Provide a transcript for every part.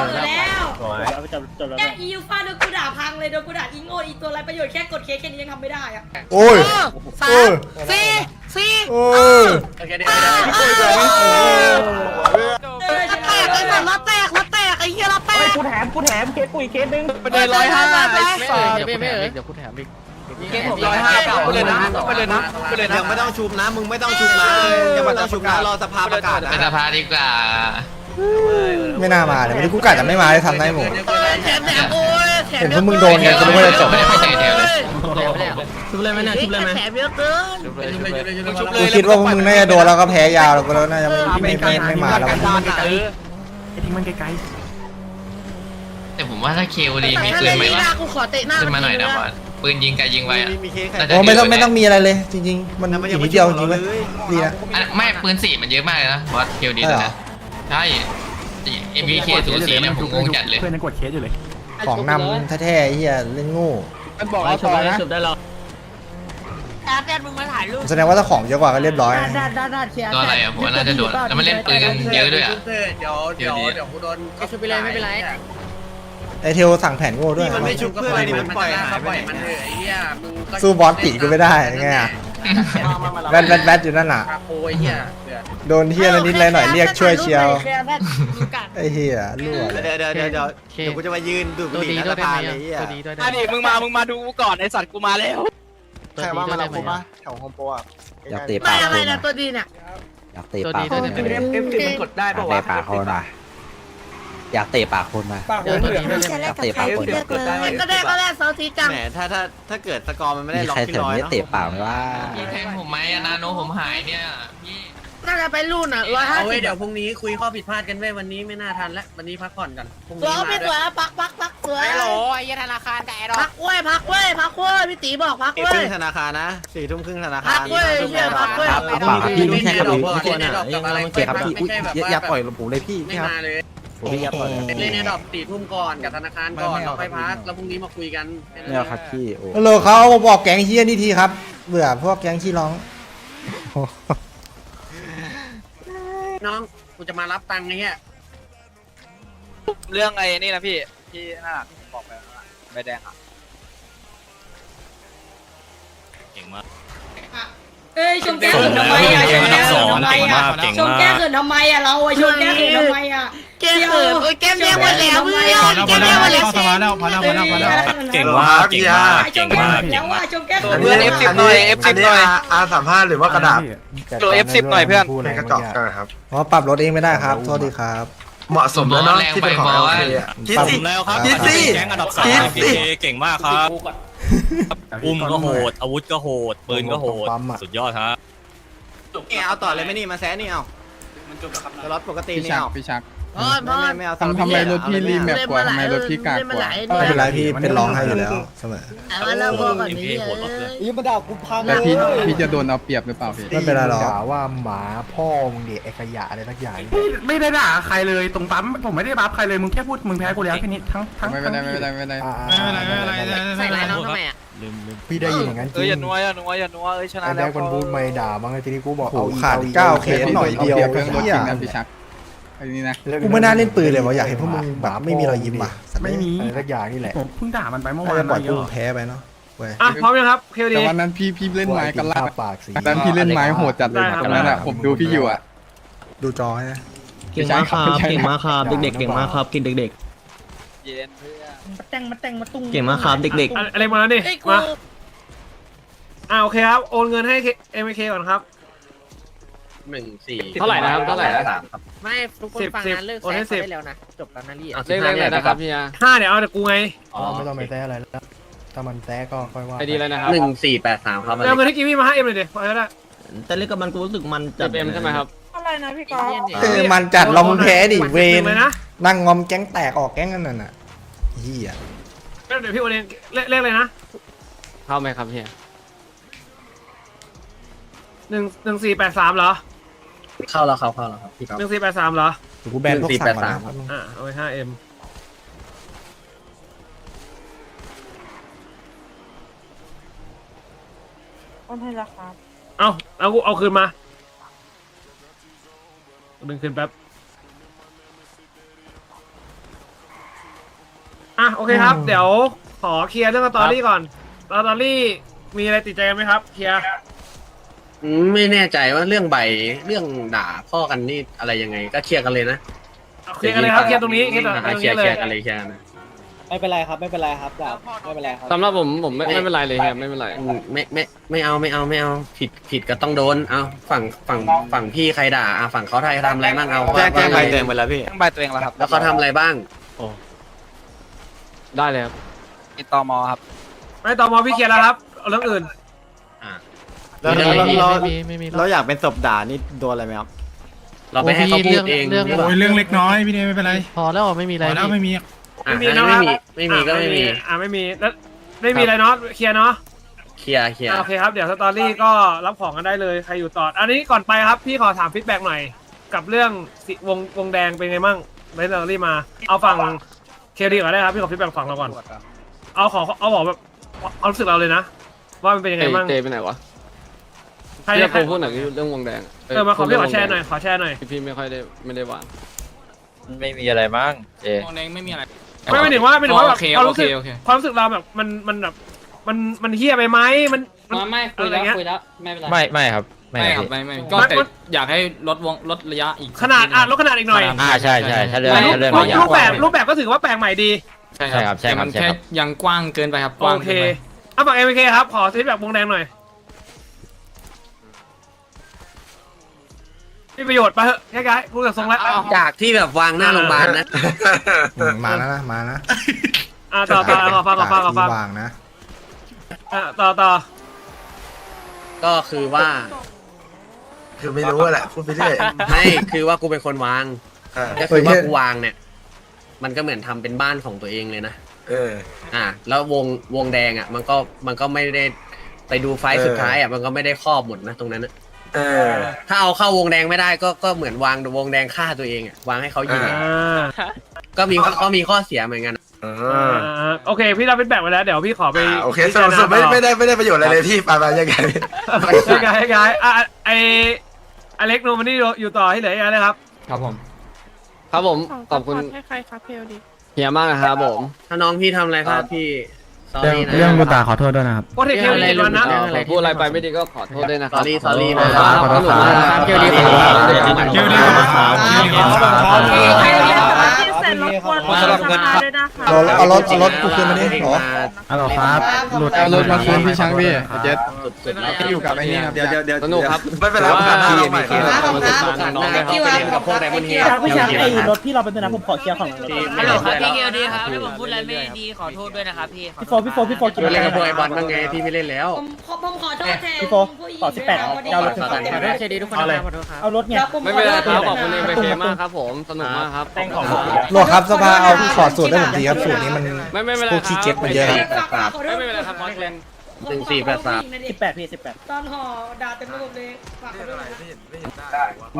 เอาอยู่แล้วสวยจบจบแล้วแค่อียูฟ่าโดนกูด่าพังเลยโดนกูด่าอีโง่อีตัวไรประโยชน์แค่กดเคสแค่นี้ยังทำไม่ได้อะโอ้ยสาโอ้มยสี่สี่โอ้ยโอเคเดี๋ยวเออชแตนะกไอ้สัตว์รถแตกรถแตกไอ้เหี้ยรถแตกกูแถมกูแถมเคสกูอีกเคสนึงไปเลยร้อยห้าไปเดี๋ยวกูแถมอีกเดี๋ยวกูแถมอีกเกมผมร้อยห้าไปเลยนะไปเลยนะไปเลยนะยังไม่ต้องชุบนะ มึงไม่ต้องชุบนะยังไม่ต้องชุบนะรอสภาประกาศนะเป็นสภาดีกว่า ไม่น่ามาเลยวันนี้กูกะจะไม่มาได้ทำได้หมดแถมแถมโอ้ยแถมเห็นพวกมึงโดนกันกูนึกว่าจะจบไม่ใช่เดียวเลยชุบเลยไหมเนี่ยชุบเลยไหมแถมเยอะเกินกูคิดว่าพวกมึงน่าจะโดนแล้วก็แพ้ยาวแล้วก็แล้วน่าจะไม่ไม่ไม่ไม่มาแล้วทิ้งมันไกลแต่ผมว่าถ้าเคโอดีมีถ้าปืเลนยไหมนี่วะนะกูขอเตะหน้าขึ้นมาหน่อยนะบอลปืนยิงไกยิงไว้อะมีเคสใครโอ้ไม่ต้องไม่ต้องมีอะไรเลย จริง ๆ มันอีกนิดเดียวจริงไหมดีนะอะไม่ปืนสี่มันเยอะมากเลยนะบอสเคโอดีใช่ตเหรอนะ ใช่เอ็มบีเคศูนย์สี่เนี่ยผมงงจัดเลย เพื่อนยังกดเคสอยู่เลย ของนำแท้ๆไอ้เฮียเล่นโง่มันบอกเอาต่อนะแอดแอดมึงมาถ่ายรูปแสดงว่าถ้าของเยอะกว่าก็เรียบร้อย ด้านด้านด้านเชียร์ตัวอะไรอะผมว่าน่าจะโดนแล้วมันเล่นปืนกันเยอะด้วยอะ เดี๋ยวเดี๋ยวเดี๋ยวกูโดนชุบไปเลยไม่เป็นไร ไอเทลสั่งแผนโง่ด้วยนี่มันไม่ชุบเพื่อนเลยดิมันปล่อยหายไปมันเถอะไอ้เหี้ยมึงก็สู้บอสตีกูไม่ได้ไงอะ แวดแวดแวดอยู่นั่นน่ะคาโปไอ้เหี้ยโดนเฮียละนิดละหน่อยเรียกช่วยเชียวแค่แพทย์ดูกันไอเฮียรั่วเลยเดี๋ยวเดี๋ยวเดี๋ยวเดี๋ยวเดี๋ยวกูจะมายืนดูดตัวบุหรี่ดีหด้วน้ายได้สไหมภาเลยอะไอ้เหี้ยตัวดีด้วยได้อันนี้มึงมา มึงมาดูกูก่อนไอสัตว์กูมาแล้ว ใครว่ามารับกูมาแถวโฮมโปรอะอยากเตะไม่ปากอะไรคนนะนะตัวดีเนี่ยอยากเตะตัวปาดีกด้ควยนได้นะไหมเอฟสิบมันกดได้อยากปะเตะวะปากคนนะ อยากเตะปากคนนะเจอตัวดีด้วยได้ไหมอยากเตะปากคนเลือกเลย ก็ได้ก็ได้เซาทีจัง แหมถ้าถ้าถ้าเกิดสกอร์มันไม่ได้มีล็อกใครที่แถวร้อยนี้เนาะเตะปากไหมว่า พี่แทงผมไหมอะนาโนผมหายเนี่ยพี่น่าจะไปรุ่นอะร้อยห้าเอาสิไว้บเดี๋ยวพรุ่งนี้คุยข้อผิดพลาดกันเว้ยวันนี้ไม่น่าทันแล้ววันนี้พักผ่อนกันพรุ่งสนี้วยมาพี่สด้ววยยพักพักพักสวยไอ้โหไอ้เหี้ยธนาคารกับไอ้ดอพักกเว้ยพักเว้ยพักเว้ยพี่ตีบอกพักสี่เว้ทุ่ย มธนาคารนะสี่ทุ่มครึ่งธนาพัคารกเว้ยเชี่ยพักเว้ย ครับ ปากพี่ไม่ใช่ครับพี่ไม่ควรนะเองเราเก็บครับพี่อย่าปล่อยผมเลยพี่ไม่มาเลย ผมพี่ยับก่อนเล่นในดอกตีทุ่มก่อนกับธนาคารก่อนแล้วไปพักแล้วพรุ่งนี้มาคุยกันไม่เอาครับพี่โอ้ฮัลโหลเขาบอกแก๊งเฮียนี่ทีครับเบื่อพวกแก๊งขี้ร้อง น้องกูจะมารับตังค์ไอ้เงี้ยเรื่องไอ้นี่นะพี่พี่น่าบอกไปแล้วใบแดงอะเอ้ยชมแก้เขินทำไมอะชมแก้เขินทำไมอะชมแก้เขินทำไมอะเราอะชมแก้เขินทำไมอะเกมเขินโอ้ยเกมเรียกมาแล้วเพื่อนเกมเรียกมาแล้วเก่งมากเก่งมากเก่งมากแล้วว่าชมแก้เขินเพื่อน F10 หน่อย F10 หน่อยอาสามห้าหรือว่ากระดาษโหล F10 หน่อยเพื่อนในกระจกกันครับเพราะปรับรถเองไม่ได้ครับโทษดีครับเหมาะสมแล้วเนาะที่เป็นของบอโอว่าเคอะคิดสิแล้วครับคิดสิแก๊งอันดับสองคิดสิเก่งมากครับ อุ้มก็โหด อาวุธก็โหด ปืนก็โหด ปั๊มอะ สุดยอดฮะแกเอาต่อเลยไหม่นี่มาแซะนี่เอา จะรถปกตินี่เอาพี่ชักพ่อพ่อไม่ไม่เอาทำทำไมรถพี่รีแมปกว่าทำไมรถพี่กากกว่า ไม่เป็นไรพี่เป็นร้องให้อยู่แล้วเสมอแต่ว่าเราพอก่อนนี้ยี่มาด่ากูพังแต่พี่พี่จะโดนเอาเปรียบหรือเปล่าพี่ไม่เป็นไรหรอกด่าว่าหมาพ่อมึงเด็กไอ้ขยะอะไรทักอย่างไม่ได้ด่าใครเลยตรงปั๊มผมไม่ได้บัฟใครเลยมึงแค่พูดมึงแพ้กูแล้วแค่นี้ทั้งทั้งไม่เป็นไรไม่เป็นไรไม่เป็นไร อ่าใส่ร้ายน้องทำไมอะ พี่ได้ยินอย่างนั้นจเอ้ริยอย่างนัวอย่านัวอย่านัวเอ้ยชนะไอ้แล้แบ๊วกมันพูดไม่ด่าบ้างไอ้ทีนี้กูบอกโอ้โหเอาขาดอีเก้าอเคสหน่อยเดียวเปรียบเพื่อนรถเหี้ยจริงนะพี่ชักไอ้นี่นะกูไม่น่าเล่นปืนเลยวะอยากเห็นพวกมึงแบบไม่มีรอยยิ้มอะไม่มีอะไรทักอย่างนี่แหละผมเพิ่งด่ามันไปเมื่อน่าวานจะปล่อยเดีกูยวแพ้ไปเนาะเว้ย อะพร้อมยังครับเคลดีแต่วันนั้นพี่พี่เล่นไม้กันลากปากสีวันนั้นพี่เล่นไม้โหดจัดเลยตรงนั้นอะผมดูพี่อยู่อะ ดูจอให้นะ เก่งมากครับเก่งมากครับเด็กๆเก่งมากครับกินเด็ก เย็นเพื่อนมาแต่งมาแต่งมาตุ้งเก่งมากครับเด็กอะไรมาเนี่ยเฮ้ยกูมาอ่าโอเคครับ โอนเงินให้เอ็มเคก่อนครับ หนึ่งสี่เท่าไหร่นะครับเท่าไหร่นะไม่ทุกคนสิบฟังสิบนะเลิกโอนให้แซะสิบไปแล้วนะจบแล้วนะลี่เลขอะไรนะครับพี่ห้าเดี๋ยวเอาแต่กูไงไม่ต้องไปแซะอะไรแล้ว ถ้ามันแซะก็ค่อยว่าไอดีอะไรนะครับหนึ่งสี่แปดสามครับเอาเงินให้กีวี่มาห้าเอ็มเลยเดี๋ยวพอแล้วได้ แต่เล่นกับมันกูรู้สึกมันจัดเอ็มใช่ไหมครับ อะไรนะพี่กอล์ฟ เออมันจัดลองมึงแพ้ดิเวน เลยนะ นั่งงอมแก๊งแตกออกแก๊งกันนั่นน่ะ เฮียเดี๋ยวพี่โอนเองเลขเลขเลยนะเข้าไหมครับเฮียหนึ่งหนึ่งสี่แปดสามเหรอเข้าแล้วเข้าเข้าแล้วครับพี่ครับ หนึ่งสี่แปดสามเหรอเดี๋ยวกูแบนพวกสั่งก่อนนะอ่าเอาไปห้าเอ็มโอนให้ราคาเอาเอากูเอาคืนมาดึงคืนแป๊บ โอเคครับ เดี๋ยวขอเคลียร์เรื่องสตอรี่ก่อนสตอรี่มีอะไรติดใจกันไหมครับ เคลียร์อืมไม่แน่ใจว่าเรื่องใบเรื่องด่าพ่อกันนี่อะไรยังไง ก็เคลียร์กันเลยนะเอาเคลียร์กันเลยครับ เคลียร์ตรงนี้ เคลียร์ตรงอะเคลีนี้ยร์เลเคลียยร์กันเลยเคลียร์กันนะไม่เป็นไรครับไม่เป็นไรครับดาบไม่เป็นไรครับสำหรับผมผมไม่ไม่เป็นไรเลยครับไม่เป็นไรอืมไม่ไม่ไม่เอาไม่เอาไม่เอาผิดผิดก็ต้องโดนเอาฝั่งฝั่งฝั่งพี่ใครด่าอะฝั่งเขาใครทำอะไรบ้างเอาแจ้งแจ้งใบว่าเตือนไปแล้วพี่ตั้งใบตัวเองแล้วครับแล้วเขาทำอะไรบ้าง ได้เลยครับมีตมครับ ไม่ต่อมอพี่เคลียร์แล้วครับเอาเรื่องอื่น แล้วเราเราเราอยากเป็นศพด่านี่โดนอะไรไหมครับ เราไปให้เขาพูดเองโอ้ยเรื่องเล็กน้อยพี่เนยไม่เป็นไรพอแล้วไม่มีอะไรแล้วไม่มีอะไม่มีอันนะนั้นคไม่รับมีไม่มีก็ไม่มีอ่าไม่มีแล้วไม่มีอะไรเนาะเคลียร์เนาะเคลียร์เคลียร์อะโอเคครับเดี๋ยวสตอรี่ก็รับของกันได้เลยใครอยู่ต่ออันนี้ก่อนไปครับพี่ขอถามฟีดแบ็กหน่อยกับเรื่องสิวงวงแดงเป็นไงมั่งในสตอรี่มา เอาฝั่ง เคดีก่อนได้ครับพี่ขอฟีดแบ็กฝั่งเราก่อนเอาของเอาบอกแบบเอารู้สึกเราเลยนะ ว่ามันเป็นยังไงมั่งเตไปไหนวะใครพี่ใครจะพูดหน่อยเรื่องวงแดงเออมาขอพี่ขอแชร์หน่อยขอแชร์หน่อยพี่ไม่ค่อยได้ไม่ได้วางไม่มีอะไรมั้งเจมองแดงไม่มีอะไรไม่ไม่ถึงว่าไม่ถึงว่าแบบโอเคความรู้สึกโอเคโอเคความรู้สึกเราแบบมันมันแบบมันมันเฮี้ยไปไหมมันมันไม่คุยอะไรแล้วเงี้ยคุยแล้วไม่เป็นไรไม่ไม่ครับ ไม่ครับไม่ไม่ก็แต่อยากให้ลดวงลดระยะอีก ขนาดอะลดขนาดอีกหน่อยอ่าใช่ใช่ถ้าเรื่องรูปถ้าเรื่องรูประยะรูปแบบรูปแบบก็ถือว่าแปลกใหม่ดี ใช่ครับใช่ครับใช่ครับแต่มันใช่แค่ครับยังกว้างเกินไปครับกว้างโอเคเกินไปเอาฝั่งเอ็มเคครับ ขอฟีดแบ็กวงแดงหน่อยมีประโยชน์ปะเหอะแค่ไกด์พูดกับทรงแล้วจากที่แบบวางหน้าโรงพยาบาลนะอืมมาแล้วนะมานะอ่าต่อต่อขอฟังขอฟังขอฟังที่วางนะอ่าต่อต่อก็คือว่า คือไม่รู้แหละพูดไปเรื่อยไม่คือว่ากูเป็นคนวางก็คือว่ากูวางเนี่ย มันก็เหมือนทำเป็นบ้านของตัวเองเลยนะ เออ อ่าแล้ววงวงแดงอะ มันก็มันก็ไม่ได้ไปดูไฟล์สุดท้ายอะมันก็ไม่ได้ครอบหมดนะตรงนั้นอะเออ ถ้าเอาเข้าวงแดงไม่ได้ก็ก็เหมือนวางวงแดงฆ่าตัวเองอะวางให้เขายิงอ่อะาก็มีก็มีข้อเสียเหมือนกันเออ่าออ่าโอเค พี่รับฟีดแบ็กไปแล้ว เดี๋ยวพี่ขอไปโอเคสรุปสรุปไม่ไม่ได้ไม่ได้ประโยชน์อะไรเลยพี่ไปไปยังไง ใช่ไงใช่ไงอะไอ อเล็กโนมันนี่อยู่ต่อให้เหลืออีกอันนะครับ ครับผม ครับผมขอบคุณให้ใครครับเพลดีเฮียมากนะครับผม ถ้าน้องพี่ทำอะไรพลาดพี่ sorry นะ เรื่องบุตาขอโทษด้วยนะครับโปรเทคเคลลี่วันนะเอ่อผมพูดอะไรไปไม่ดีก็ขอโทษด้วยนะครับ sorry sorry ขอนะโทษครับขอบคุณมากนะครับเกียวดีขอบคุณครับ เกียวดีขอบคุณครับเกียวดีขอบคุณครับโอเคใครเรียกมาที่เซ็นรบกวนขอบคุณครับสภาด้วยนะคะเอาเอารถเอารถกูคืนมาดิเหรอฮัลโหลครับ หลุดเอารถมาคืนพี่ช้างพี่เจ็ดสุดๆแล้วอยู่กับไอ้นี่ครับเดี๋ยวเดี๋ยวเดี๋ยวสนุกครับไม่เป็นไรผมกลับหน้าเราใหม่ถือว่าเป็นประสบการณ์น้องๆด้วยครับไปเล่นกับพวกไดมอนด์เฮดพี่ช้างไอ้รถพี่เราเป็นตัวนะผมขอเคลียร์ของฮัลโหลครับพี่เกลดีครับถ้าผมพูดอะไรไม่ดีขอโทษด้วยนะครับพี่พี่โฟพี่โฟพี่โฟกินไปเล่นกับพวกไอ้บอลบ้างไงพี่ไม่เล่นแล้วผมขอผมขอโทษแทนพี่โฟขอสิบแปดเอารถขอโทษขอโทษเคดีทุกคนเอาเลยขอโทษครับเอารถเนี่ยไม่เป็นไรครับขอบคุณเอ็มเคมากครับผมสนุกมากครับโหลดครับสภาเอาถอดสูตรได้ผมทีครับสูตรนี้มันไม่ไม่เป็นไรพวกขี้เก๊กมันเยอะครับฝากขอโทษไม่เป็นไรครับบอสเลนหนึ่งสี่แปดสาม สิบแปดพี่สิบแปดตอนห่อด่าเต็มระบบเลยฝากขอโทษนะ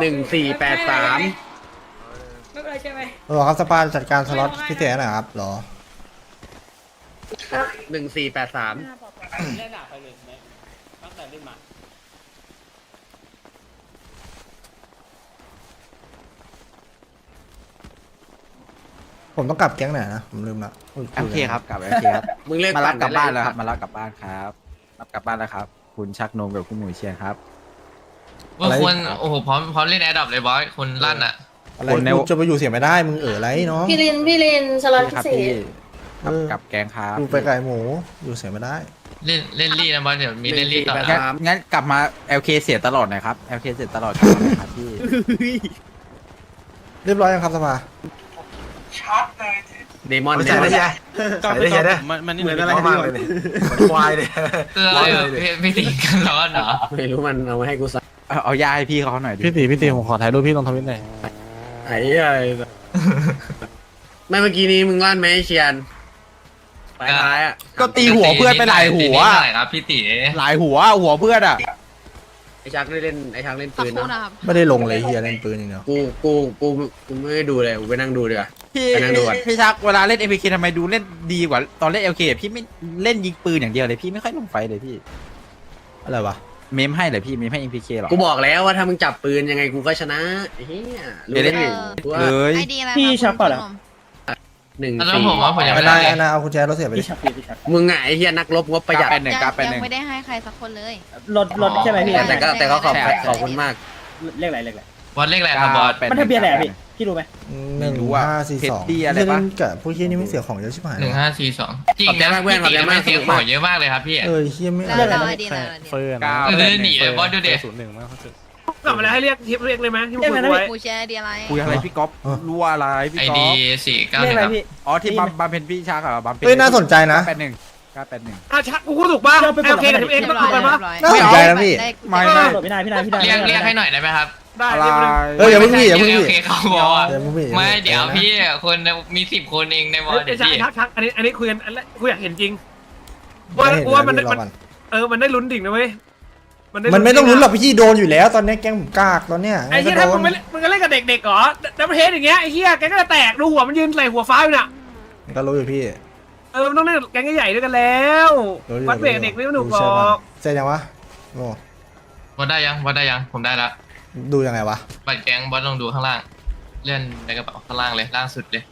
หนึ่งสี่แปดสามไม่เป็นไรใช่ไหมโหลครับสภาจัดการสล็อตพิเศษหน่อยครับเหรอหนึ่งสี่แปดสามเล่นหนักไปเลยไหมตั้งแต่เล่นมา ผมต้องกลับแก๊งไหนนะ ผมลืมละโอเคครับกลับโอเคครับ มึงเล่นมารับกลับบ้านแล้วครับ มารับกลับบ้านครับ รับกลับบ้านแล้วครับ คุณชักนมกับคุณหมูเชียนครับ ว่าควรโอ้โหพร้อมพร้อมเล่นแอดดับเลยบอสคุณลั่นอะ อะไรคนใน กูจะไปอยู่เสียไม่ได้มึงเอ๋ออะไรเนาะพี่ลินพี่ลินสล็อตนี่พิครับเศพี่ษกับกับแกงครับกูไปไก่หมูอยู่เสียไม่ได้ เล่นเล่นลี่นะบอสเดี๋ยวมีเล่นลี่ต่อแปดนะสามงั้นกลับมา LK เสียตลอดหนะครับ LK เสียตลอดกลับมาเลยครับพี่ เรียบร้อยยังครับสภา เดมอนไม่เดใช่มอไม่นใช่ใส่ได้ใช่ได้มันนี่เหมือนอะไรมากเลยเนี่ยเหมือนควายเลยเออไม่ไม่ตีกันร้อนเหรอไม่รู้มันเอามาให้กูใส่เอาเอายาให้พี่เขาหน่อยดิพี่ตีพี่ตีผมขอถ่ายรูปพี่ลงทวิตหน่อยไอ้อะไรไม่เมื่อกี้นี้มึงลั่นไหมไอ้เชียนปลายท้ายอะก็ตีหัวเพื่อนไปหลายหัวตีนิดหน่อยครับพี่ตีหลายหัวหัวเพื่อนอะไอ้ชักได้เล่นไอ้ชักเล่นปืนสักครู่นะนะครับไม่ได้ลงเลยเฮียเล่นปืนอย่างเดียวกูกูกูกูไม่ได้ดูเลยกูไปนั่งดูดีกว่า พี่ไปนั่งดูก่อนพี่ชักเวลาเล่น MPK ทำไมดูเล่นดีกว่าตอนเล่น LK อะพี่ไม่เล่นยิงปืนอย่างเดียวเลยพี่ไม่ค่อยลงไฟเลยพี่ อะไรวะเมมให้เลยพี่เมมให้ MPK หรอกูบอกแล้วว่าถ้ามึงจับปืนยังไงกูก็ชนะไอ้เหี้ยรู้เดี๋ยวเล่ได้นไงว่าเลยไอดีอะไรพี่ชักเปล่าล่ะหนึ่งแล้วสี่ผมว่าผมยังไม่ไม่ได้ได้อันนะเอากุญแจรถเสียไปดิมึงไงไอ้เฮียนักรบงบประหยัดกาเป็นหนึ่งกาเป็นหยันึ่งไม่ได้ให้ใครสักคนเลย รถรถใช่ไหมพี่แต่ก็แต่ก็ขอบขอบคุณมาก เลขอะไรเลขอะไร บอสเลขอะไรครับบอสเป็นมันทะเบียนอะไรอะพี่พี่รู้ไหมหนึ่งไม่รู้อะห้าสี่สองเพชรดีอะไรปะเล่นกับพวกที่นี่ไม่เสียของเยอะชิบหายหนึ่งห้าสี่สองจริงขอบใจนะมากเพื่อนพี่ตีขอบใจมากไม่เสียของเยอะมากเลยครับพี่ เออเฮียไม่แล้วเอา เราไอดีแล้วเฟิร์นเออหนีเลยบอสดูเด็กลับมาแล้วให้เรียกทิปเรียกเลยไหมที่มึงคุยไว้กูแชร์ดีอะไรคุยอะไรพี่ก๊อฟรู้อะไรพี่ไอก๊อดีฟสี่เก้าหเลขนึ่งอะไรครับ พี่ อ๋อที่บัมบัมเพนพี่ชากับบัมเพนเฮ้ยน่าสนใจนะ แปดหนึ่งเก้าแปดหนึ่ง อะชักกูพูดถูกป่ะโอเคกับทิปเอ็กเรียก็บร้ถูอยกกันเรียปะบร้อยน่าสนใจนะพี่ ไม่ไม่ พี่นายพี่นายพี่นายเรียกเรียกให้หน่อยได้ไหมครับ ได้อะไรเรียกเลยเฮ้ยอย่าเพิ่งพี่อย่าเพิ่งโอพี่เคเขาบอกว่าอย่าเพิ่งพี่ไม่เดี๋ยวพี่คนมีสิบคนเองในบอเฮ้สยเดี๋ยวชักพี่ชักชักอันนี้อันนี้คุยกันอันแรกกูอยากเห็นจริงไม่ว่าเห็นกูว่ามันเลยมันรอก่อนเออมันได้ลุ้นดิ่งนะเว้ยด้มันไม่ต้องลุ้นหรอกพี่โดนอยู่แล้ว ตอนนี้แกงผมกากตอนเนี้ยไอ้เหี้ยก็ถ้าโดมึนงไม่เล่นมึงก็เล่นกับเด็กๆเหรอดับเบิลเฮดอย่างเงี้ยไอ้เหี้ยแกก็จะแตกดูหัวมันยืนใส่หัวฟ้าอยู่น่ะก็รู้อยู่พี่เออมันต้องเล่นกับแก๊งใหญ่ๆด้วยกันแล้วรู้อยู่วัดเบรกกับเด็กไม่สนุกหรเชื่อปะกเสร็จยังวะโอ้บอสได้ยังบอสได้ยังผมได้ละ ดูยังไงวะบัตรแก๊งบอสลองดูข้างล่าง เลื่อนในกระเป๋าข้างล่างเลยล่างสุดเลย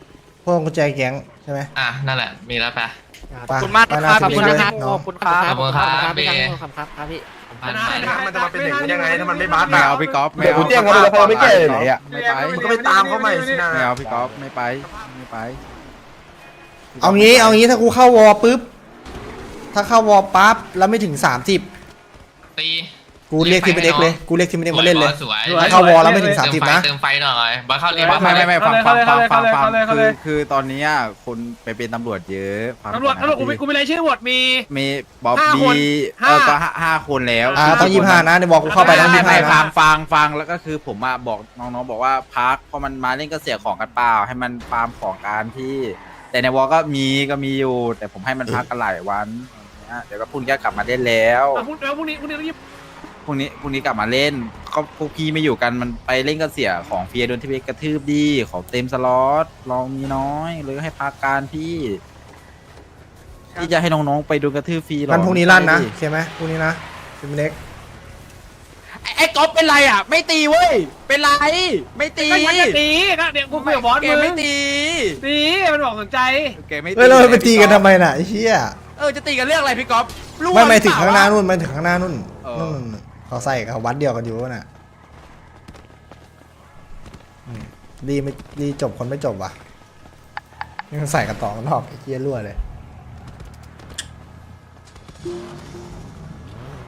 พวกกุญแจแก๊งใช่ไหมอะนั่นแหละมีแล้วปะไปขอบคุณมากไปนะครับหน้าขอบคุณสินะครับเน้องขอบคุณครับขอบคุณครับเบครับครับครับพี่พันได้ไปได้มันจะมาเป็นเด็กได้ยังไงถ้ามันไม่บาสไม่เอาพี่ก๊อฟไม่เดี๋ยวเอากูแจ้งเขาเลยเขาไม่แก้เลยไหนอะไม่ไปมึงก็ไปตามเขาใหม่สินะไม่เอาพี่ก๊อฟไม่ไปไม่ไปเอางี้เอางี้ถ้ากูเข้าวอลปุ๊บ ถ้าเข้าวอลปั๊บแล้วไม่ถึง30ตี กูเรียกทีมเป็นเด็กเลยกูเรียกทีมเป็นเด็กมาเล่นเลยสวยถ้าเข้าวอลแล้วไม่ถึงเติมไฟ30นะ เติมไฟหน่อยบอสเข้าเรียกบอสไม่เข้าไม่เรียกไม่ฟังฟังฟังฟังฟังเข้าเลยเข้าคืเลอยคือตอนเนี้ยคนไปเป็นตำรวจเยอะฟังตำรวจก่อนตำรวจกูมีนะกูมีรายชื่อหมดมี มีบ๊อบห้าคนบี้ห้าเออก็ห้าห้าคนแล้วอ่าต้องยี่ห้านะเดี๋ยวบอกกูเข้าไปต้องไม่ยี่ไม่ห้าฟันะงฟังฟังแล้วก็คือผมอะบอกน้องๆบอกว่าพักพอมันมาเล่นก็เสียของกันเปล่า ให้มันฟาร์มของการที่ แต่ในวอลก็มีก็มีอยู่ แต่ผมให้มันพักกันหลายวันอย่างเงี้ยเดี๋ยวก็พรุ่งนี้ก็กลับมาเล่นแล้ว อะพรุ่งแล้วพรุ่งนี้พรุ่งนี้ต้องยี่พ รุ่งนี้พรุ่งนี้กลับมาเล่นก็พวกพี่ไม่อยู่กันมันไปเล่นก็เสียของเฟียโดนที่ไปกระทืบดี ของเต็มสล็อตลองมีน้อยเลยให้พักการพี่ที่จะให้น้องๆไปโดนกระทืบฟรีหรอมันพรุ่งนี้ลั่นนะไม่โอเคไหมพรุ่งนี้นะทีมเป็นเด็กไอ้ไอ้ก๊อฟเป็นไรอะ ไม่ตีเว้ย เป็นไร ไม่ตีก็มันจะตีก็เดี๋ยวกูคุยกับบอสแกมึงไม่ตีตีมันบอกสนใจแกไม่เฮ้ยเราไปตีกันทำไมน่ะไอ้เหี้ยเออจะตีกันเรื่องอะไรพี่ก๊อฟรู้ไม่ไม่หรือถึงเปล่ข้างหน้าว่นู่นไม่ถึงข้างหน้านู่นเออนู่นนู่น เขาใส่กับวัดเดียวกันอยู่น่ะดีไม่ดีจบคนไม่จบว่ะยังใส่กันต่อกันหอกไอ้เหี้ยรั่วเลย